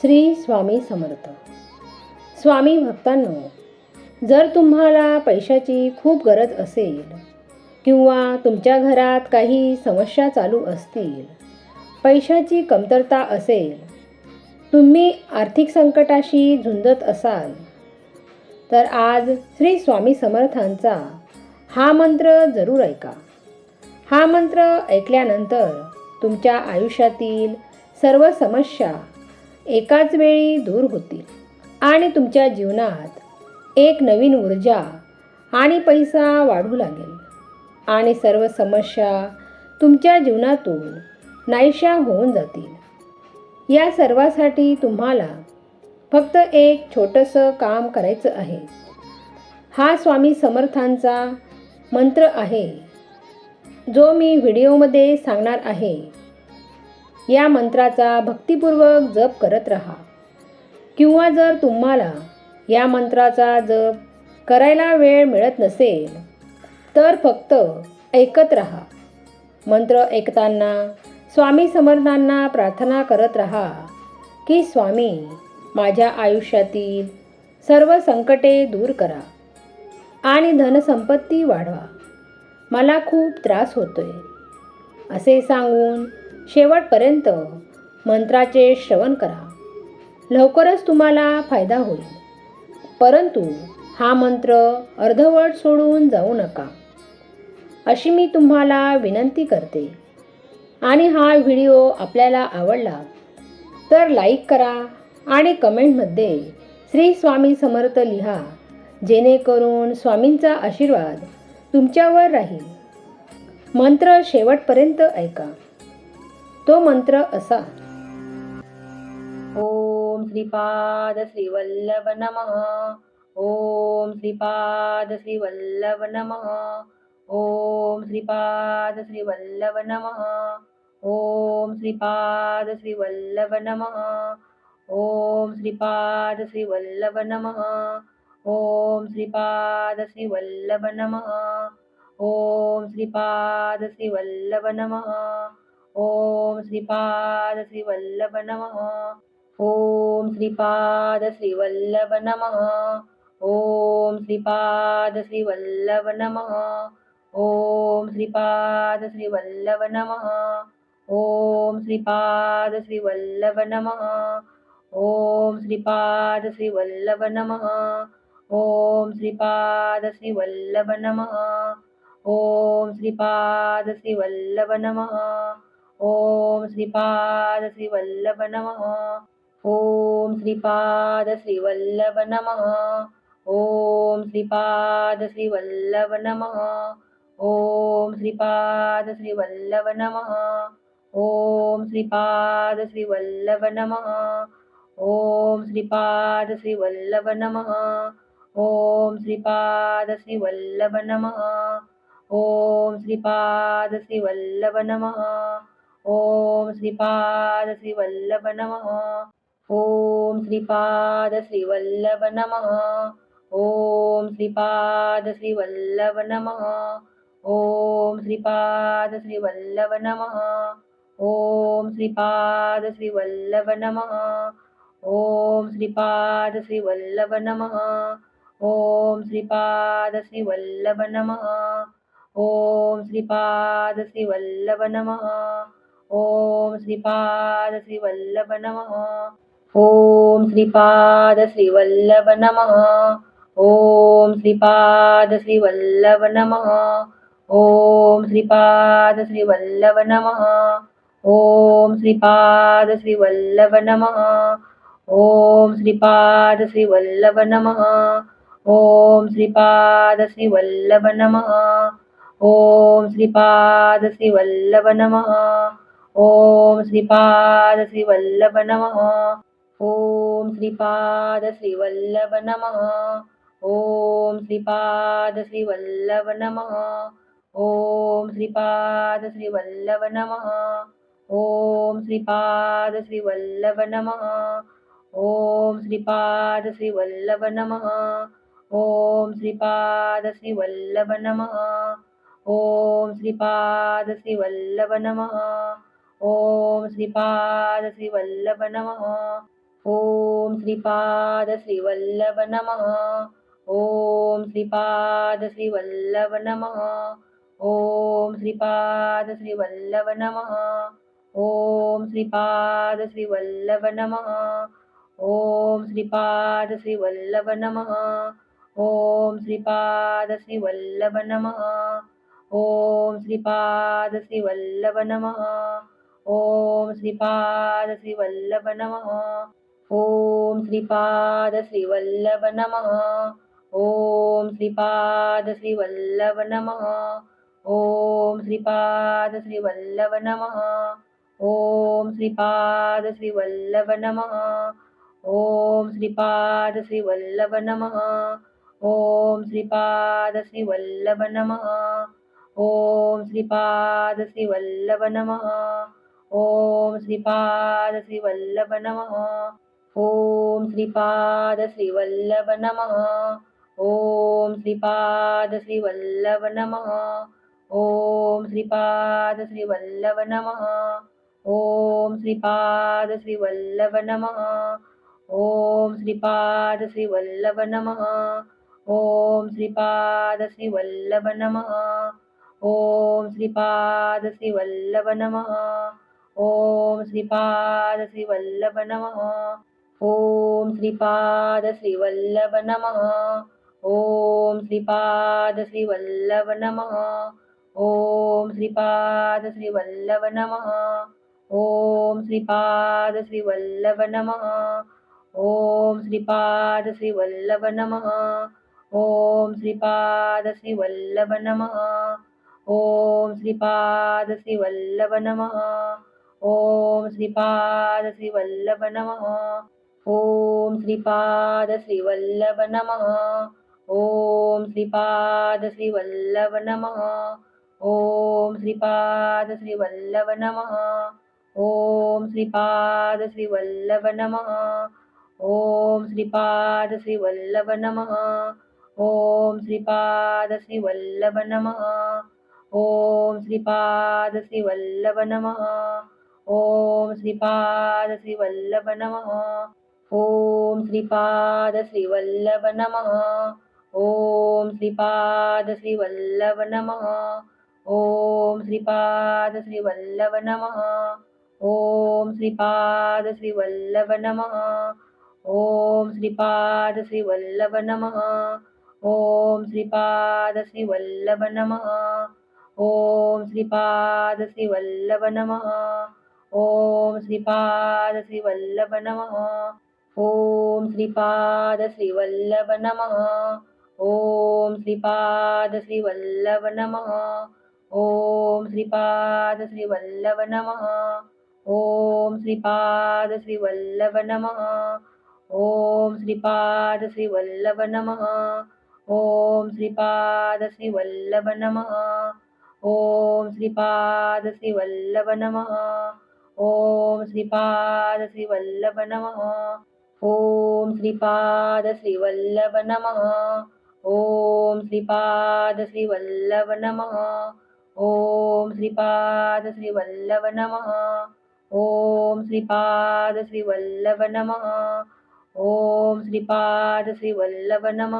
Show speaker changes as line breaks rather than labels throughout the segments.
श्री स्वामी समर्थ. स्वामी भक्तांनो जर तुम्हाला पैशाची खूप गरज असेल किंवा तुमच्या घरात काही समस्या चालू असतील पैशाची कमतरता असेल तुम्ही आर्थिक संकटाशी झुंजत असाल तर आज श्री स्वामी समर्थांचा हा मंत्र जरूर ऐका. हा मंत्र ऐकल्यानंतर तुमच्या आयुष्यातील सर्व समस्या एकाच वेळी दूर होतील. आणि तुमच्या जीवनात एक नवीन ऊर्जा आणि पैसा वाढू लागेल. आणि सर्व समस्या तुमच्या जीवनातून नाहीशा होऊन जातील. या सर्वासाठी तुम्हाला फक्त एक छोटंसं काम करायचं आहे. हा स्वामी समर्थांचा मंत्र आहे. जो मी व्हिडिओमध्ये सांगणार आहे. या मंत्राचा भक्तिपूर्वक जप करत राहा. किंवा जर तुम्हाला या मंत्राचा जप करायला वेळ मिळत नसेल तर फक्त ऐकत राहा. मंत्र ऐकताना स्वामी समर्थांना प्रार्थना करत राहा की स्वामी माझ्या आयुष्यातील सर्व संकटे दूर करा आणि धनसंपत्ती वाढवा. मला खूप त्रास होतोय असे सांगून शेवटपर्यंत मंत्राचे श्रवण करा. लवकरच तुम्हाला फायदा होईल. परंतु हा मंत्र अर्धवट सोडून जाऊ नका. अशी मी तुम्हाला विनंती करते. आणि हा व्हिडिओ आपल्याला आवडला तर लाईक करा आणि कमेंटमध्ये श्री स्वामी समर्थ लिहा जेणेकरून स्वामींचा आशीर्वाद तुमच्यावर राहील. मंत्र शेवटपर्यंत ऐका. तो मंत्र असा. ओम श्रीपाद श्रीवल्लभ नम. ओम श्रीपाद श्रीवल्लभ नमः. ओम श्रीपाद
श्रीवल्लभ
नम. ओम श्रीपाद श्रीवल्लभ नम. ओम श्रीपाद श्रीवल्लभ नम. ओम श्रीपाद श्रीवल्लभ नम. ओम श्रीपाद श्रीवल्लभ नमः. ஓம் ஸ்ரீபாத ஸ்ரீ வல்லப
நம
ஓம் ஸ்ரீபாத ஸ்ரீ வல்லப
நம
ஓம் ஸ்ரீபாத ஸ்ரீ வல்லப
நம
ஓம் ஸ்ரீபாத
ஸ்ரீ
வல்லப
நம
ஓம் ஸ்ரீபாத
ஸ்ரீ நம ஓம் ஸ்ரீபாத ஸ்ரீ நம ஓம் ஸ்ரீபாத ஸ்ரீ நம ஓம் ஸ்ரீபாத ஸ்ரீ நம ओम श्रीपाद श्रीवल्लभ नम। ओम श्रीपाद श्रीवल्लभ नम। ओम श्रीपाद श्रीवल्लभ नम। ओम श्रीपाद श्रीवल्लभ नम। ओम श्रीपाद श्रीवल्लभ नमः। ओम
श्रीपाद
श्रीवल्लभ नम। ओम श्रीपाद श्रीवल्लभ नम। ओम श्रीपाद श्रीवल्लभ नमः। ஓம் ஸ்ரீபாத ஸ்ரீ வல்லப நம ஓம்
ஸ்ரீபாத
ஸ்ரீ வல்லப நம ஓம் ஸ்ரீபாத ஸ்ரீ வல்லப நம ஓம் ஸ்ரீபாத ஸ்ரீ வல்லப நம ஓம் ஸ்ரீபாத ஸ்ரீ வல்லப நம ஓம் ஸ்ரீபாத ஸ்ரீ நம ஓம் ஸ்ரீபாத ஸ்ரீ நம ஓம் ஸ்ரீபாத ஸ்ரீ நம ஓம் ஸ்ரீபாத ஸ்ரீ வல்லப நம. ஓம் ஸ்ரீபாத ஸ்ரீ வல்லப நம. ஓம் ஸ்ரீபாத ஸ்ரீ வல்லப நம. ஓம் ஸ்ரீபாத ஸ்ரீ வல்லப நம. ஓம் ஸ்ரீபாத ஸ்ரீ வல்லப நம. ஓம் ஸ்ரீபாத ஸ்ரீ வல்லப நம. ஓம் ஸ்ரீபாத ஸ்ரீ வல்லப நம. ஓம் ஸ்ரீபாத ஸ்ரீ வல்லப நம. ஓம்
ஸ்ரீபாத
ஸ்ரீ வல்லப நம
ஓம் ஸ்ரீபாத
ஸ்ரீ வல்லப நம ஓம் ஸ்ரீபாத ஸ்ரீ வல்லப நம
ஓம்
ஸ்ரீபாத ஸ்ரீ வல்லப நம ஓம் ஸ்ரீபாத ஸ்ரீ வல்லப நம ஓம் ஸ்ரீபாத ஸ்ரீ வல்லப நம ஓம் ஸ்ரீபாத ஸ்ரீ வல்லப நம ஓம் ஸ்ரீபாத ஸ்ரீ வல்லப நம ஓம் ஸ்ரீபாத ஸ்ரீ வல்லப நம. ஓம் ஸ்ரீபாத ஸ்ரீ வல்லப நம. ஓம் ஸ்ரீபாத ஸ்ரீ வல்லப நம. ஓம் ஸ்ரீபாத ஸ்ரீ வல்லப நம. ஓம் ஸ்ரீபாத ஸ்ரீ வல்லப நம. ஓம் ஸ்ரீபாத ஸ்ரீ வல்லப நம. ஓம் ஸ்ரீபாத ஸ்ரீ வல்லப நம. ஓம் ஸ்ரீபாத ஸ்ரீ வல்லப நம. ஓம் ஸ்ரீபாத ஸ்ரீ வல்லப நம ஓம் ஸ்ரீபாத ஸ்ரீ வல்லப நம ஓம் ஸ்ரீபாத ஸ்ரீ வல்லப நம ஓம் ஸ்ரீபாத ஸ்ரீ வல்லப நம ஓம் ஸ்ரீபாத ஸ்ரீ நம ஓம் ஸ்ரீபாத ஸ்ரீ நம ஓம் ஸ்ரீபாத ஸ்ரீ நம ஓம் ஸ்ரீபாத ஸ்ரீ நம ओम श्रीपाद श्रीवल्लभ नम। ओम श्रीपाद श्रीवल्लभ नम। ओम श्रीपाद श्रीवल्लभ नम। ओम श्रीपाद श्रीवल्लभ नम। ओम श्रीपाद श्रीवल्लभ नम। ओम श्रीपाद श्रीवल्लभ नम। ओम श्रीपाद श्रीवल्लभ नम। ओम श्रीपाद श्रीवल्लभ नम। ஓம் ஸ்ரீபாத ஸ்ரீவல்லப நம ஓம் ஸ்ரீபாத ஸ்ரீவல்லப நம ஓம் ஸ்ரீபாத ஸ்ரீவல்லப நம ஓம் ஸ்ரீபாத ஸ்ரீவல்லப நம ஓம் ஸ்ரீபாத ஸ்ரீவல்லப நம ஓம் ஸ்ரீபாத ஸ்ரீவல்லப நம ஓம் ஸ்ரீபாத ஸ்ரீவல்லப நம ஓம் ஸ்ரீபாத ஸ்ரீவல்லப நம ஓம் ஸ்ரீபாத ஸ்ரீ வல்லப நம. ஓம் ஸ்ரீபாத ஸ்ரீ வல்லப நம. ஓம் ஸ்ரீபாத ஸ்ரீ வல்லப நம. ஓம் ஸ்ரீபாத ஸ்ரீ வல்லப நம. ஓம் ஸ்ரீபாத ஸ்ரீ வல்லப நம. ஓம் ஸ்ரீபாத ஸ்ரீ வல்லப நம. ஓம் ஸ்ரீபாத ஸ்ரீ வல்லப நம. ஓம் ஸ்ரீபாத ஸ்ரீ வல்லப நம. ओम श्रीपाद श्रीवल्लभ नम। ओम श्रीपाद श्रीवल्लभ नम। ओम श्रीपाद श्रीवल्लभ नम। ओम श्रीपाद श्रीवल्लभ नम। ओम श्रीपाद श्रीवल्लभ नम। ओम श्रीपाद श्रीवल्लभ नम। ओम श्रीपाद श्रीवल्लभ नम। ओम श्रीपाद श्रीवल्लभ नम। ஓம் ஸ்ரீபாத ஸ்ரீவல்லப நம. ஓம் ஸ்ரீபாத ஸ்ரீவல்லப நம. ஓம் ஸ்ரீபாத ஸ்ரீவல்லப நம. ஓம் ஸ்ரீபாத ஸ்ரீவல்லப நம. ஓம் ஸ்ரீபாத ஸ்ரீவல்லப நம. ஓம் ஸ்ரீபாத ஸ்ரீவல்லப நம. ஓம் ஸ்ரீபாத ஸ்ரீவல்லப நம. ஓம் ஸ்ரீபாத ஸ்ரீவல்லப நம. ओम श्रीपाद श्रीवल्लभ नम। ओम श्रीपाद श्रीवल्लभ नम। ओम श्रीपाद श्रीवल्लभ नम। ओम श्रीपाद श्रीवल्लभ नम। ओम श्रीपाद श्रीवल्लभ नम। ओम श्रीपाद श्रीवल्लभ नम।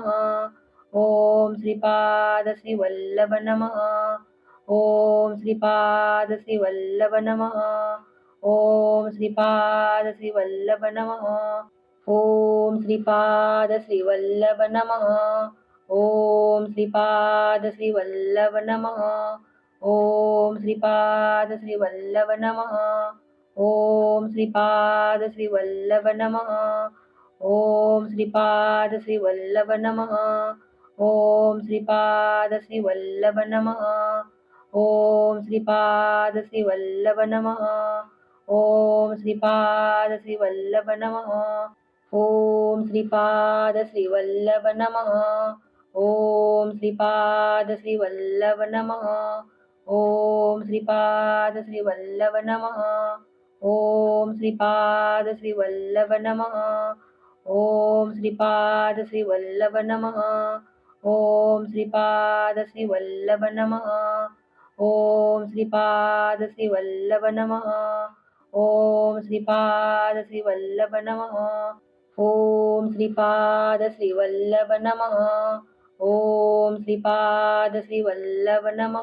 ओम श्रीपाद श्रीवल्लभ नम। ओम श्रीपाद श्रीवल्लभ नम। ஓம் ஸ்ரீபாத ஸ்ரீ வல்லப நம. ஓம் ஸ்ரீபாத ஸ்ரீ வல்லப நம. ஓம் ஸ்ரீபாத ஸ்ரீ வல்லப நம. ஓம் ஸ்ரீபாத ஸ்ரீ வல்லப நம. ஓம் ஸ்ரீபாத ஸ்ரீ வல்லப நம. ஓம் ஸ்ரீபாத ஸ்ரீ நம. ஓம் ஸ்ரீபாத ஸ்ரீ நம. ஓம் ஸ்ரீபாத ஸ்ரீ நம. ओम श्रीपाद श्रीवल्लभ नम। ओम श्रीपाद श्रीवल्लभ नम। ओम श्रीपाद श्रीवल्लभ नम। ओम श्रीपाद श्रीवल्लभ नम। ओम श्रीपाद श्रीवल्लभ नम। ओम श्रीपाद श्रीवल्लभ नम। ओम श्रीपाद श्रीवल्लभ नम। ओम श्रीपाद श्रीवल्लभ नम। ஓம் ஸ்ரீபாத ஸ்ரீ வல்லப நம ஓம் ஸ்ரீபாத ஸ்ரீ வல்லப நம ஓம் ஸ்ரீபாத ஸ்ரீ வல்லப நம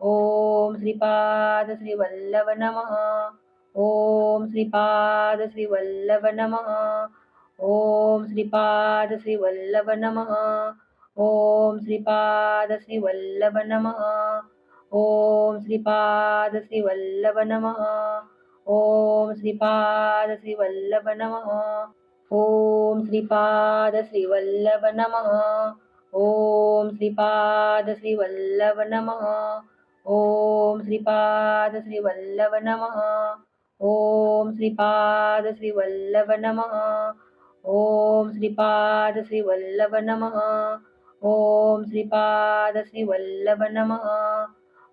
ஓம் ஸ்ரீபாத ஸ்ரீ வல்லப நம ஓம் ஸ்ரீபாத ஸ்ரீ வல்லப நம ஓம் ஸ்ரீபாத ஸ்ரீ வல்லப நம ஓம் ஸ்ரீபாத ஸ்ரீ வல்லப நம ஓம் ஸ்ரீபாத ஸ்ரீ வல்லப நம ஓம் ஸ்ரீபாத ஸ்ரீ வல்லப நம. ஓம் ஸ்ரீபாத ஸ்ரீ வல்லப நம. ஓம் ஸ்ரீபாத ஸ்ரீ வல்லப நம. ஓம் ஸ்ரீபாத ஸ்ரீ வல்லப நம. ஓம் ஸ்ரீபாத ஸ்ரீ வல்லப நம. ஓம் ஸ்ரீபாத ஸ்ரீ வல்லப நம. ஓம் ஸ்ரீபாத ஸ்ரீ வல்லப நம.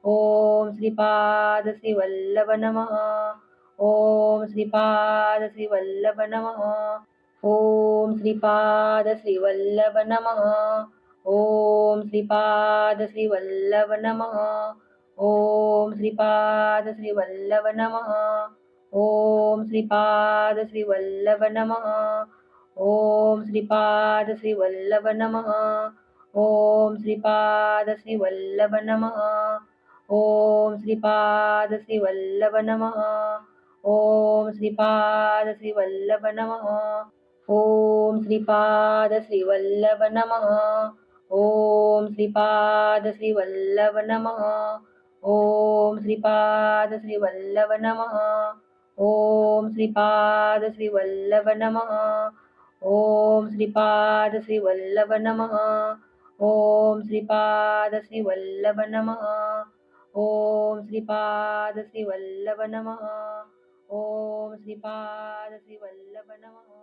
ஓம் ஸ்ரீபாத ஸ்ரீ வல்லப நம. ஓம் ஸ்ரீபாத ஸ்ரீ வல்லப நம. ஓம் ஸ்ரீபாத ஸ்ரீ வல்லப நம. ஓம் ஸ்ரீபாத ஸ்ரீ வல்லப நம. ஓம் ஸ்ரீபாத ஸ்ரீ வல்லப நம. ஓம் ஸ்ரீபாத ஸ்ரீ
வல்லப
நம. ஓம் ஸ்ரீபாத ஸ்ரீ
வல்லப
நம.
ஓம் ஸ்ரீபாத
ஸ்ரீ வல்லப நம. ஓம் ஸ்ரீபாத ஸ்ரீ வல்லப நம. ஓம் ஸ்ரீபாத ஸ்ரீ வல்லப நம ஓம் ஸ்ரீபாத ஸ்ரீ வல்லப நம ஓம் ஸ்ரீபாத ஸ்ரீ
வல்லப
நம
ओम श्रीपाद श्री वल्लभ नमः।